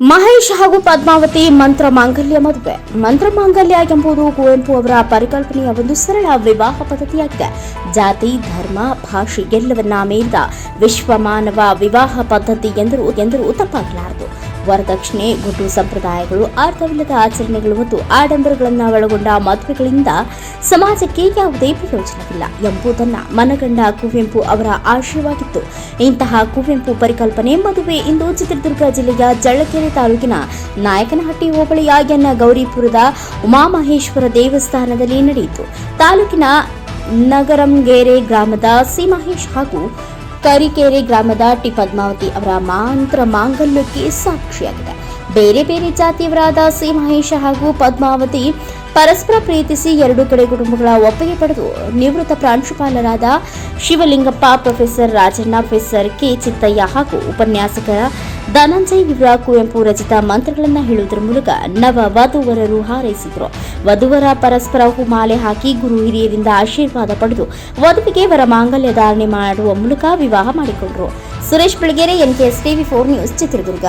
ಮಹೇಶ್ ಹಾಗೂ ಪದ್ಮಾವತಿ ಮಂತ್ರ ಮಾಂಗಲ್ಯ ಮದುವೆ. ಮಂತ್ರ ಮಾಂಗಲ್ಯ ಎಂಬುದು ಕುವೆಂಪು ಅವರ ಪರಿಕಲ್ಪನೆಯ ಒಂದು ಸರಳ ವಿವಾಹ ಪದ್ಧತಿಯಾಗಿದೆ. ಜಾತಿ, ಧರ್ಮ, ಭಾಷೆ ಎಲ್ಲವನ್ನ ವಿಶ್ವ ಮಾನವ ವಿವಾಹ ಪದ್ಧತಿ ಎಂದರು ಎಂದರು ತಪ್ಪಾಗಲಾರದು. ವರದಕ್ಷಿಣೆ ಗುಟ್ಟು ಸಂಪ್ರದಾಯಗಳು, ಅರ್ಥವಿಲ್ಲದ ಆಚರಣೆಗಳು ಮತ್ತು ಆಡಂಬರಗಳನ್ನು ಒಳಗೊಂಡ ಮದುವೆಗಳಿಂದ ಸಮಾಜಕ್ಕೆ ಯಾವುದೇ ಪ್ರಯೋಜನವಿಲ್ಲ ಎಂಬುದನ್ನು ಮನಗಂಡ ಕುವೆಂಪು ಅವರ ಆಶಯವಾಗಿತ್ತು. ಇಂತಹ ಕುವೆಂಪು ಪರಿಕಲ್ಪನೆ ಮದುವೆ ಇಂದು ಚಿತ್ರದುರ್ಗ ಜಿಲ್ಲೆಯ ಜಳ್ಳಕೆರೆ ತಾಲೂಕಿನ ನಾಯಕನಹಟ್ಟಿ ಹೋಬಳಿಯ ಎನ್ನ ಗೌರಿಪುರದ ಉಮಾಮಹೇಶ್ವರ ದೇವಸ್ಥಾನದಲ್ಲಿ ನಡೆಯಿತು. ತಾಲೂಕಿನ ನಗರಂಗೇರೆ ಗ್ರಾಮದ ಸಿ. ಮಹೇಶ್ ಹಾಗೂ ಕರಿಕೆರೆ ಗ್ರಾಮದ ಟಿ ಪದ್ಮಾವತಿ ಅವರ ಮಾಂತ್ರ ಮಾಂಗಲ್ಯಕ್ಕೆ ಸಾಕ್ಷಿಯಾಗಿದೆ. ಬೇರೆ ಬೇರೆ ಜಾತಿಯವರಾದ ಸಿ ಮಹೇಶ ಹಾಗೂ ಪದ್ಮಾವತಿ ಪರಸ್ಪರ ಪ್ರೀತಿಸಿ ಎರಡು ಕಡೆ ಕುಟುಂಬಗಳ ಒಪ್ಪಿಗೆ ಪಡೆದು ನಿವೃತ್ತ ಪ್ರಾಂಶುಪಾಲರಾದ Shivalingappa, professor Rajanna, professor K Chittayya ಹಾಗೂ ಉಪನ್ಯಾಸಕರ ಧನಂಜಯ್ ಇವರ ಕುವೆಂಪು ರಚಿತ ಮಂತ್ರಗಳನ್ನು ಹೇಳುವುದರ ಮೂಲಕ ನವ ವಧುವರರು ಹಾರೈಸಿದರು. ವಧುವರ ಪರಸ್ಪರ ಹೂಮಾಲೆ ಹಾಕಿ ಗುರು ಹಿರಿಯರಿಂದ ಆಶೀರ್ವಾದ ಪಡೆದು ವಧುವಿಗೆ ವರ ಮಾಂಗಲ್ಯ ಧಾರಣೆ ಮಾಡುವ ಮೂಲಕ ವಿವಾಹ ಮಾಡಿಕೊಂಡರು. Suresh Belagere NKS TV four news, Chitradurga.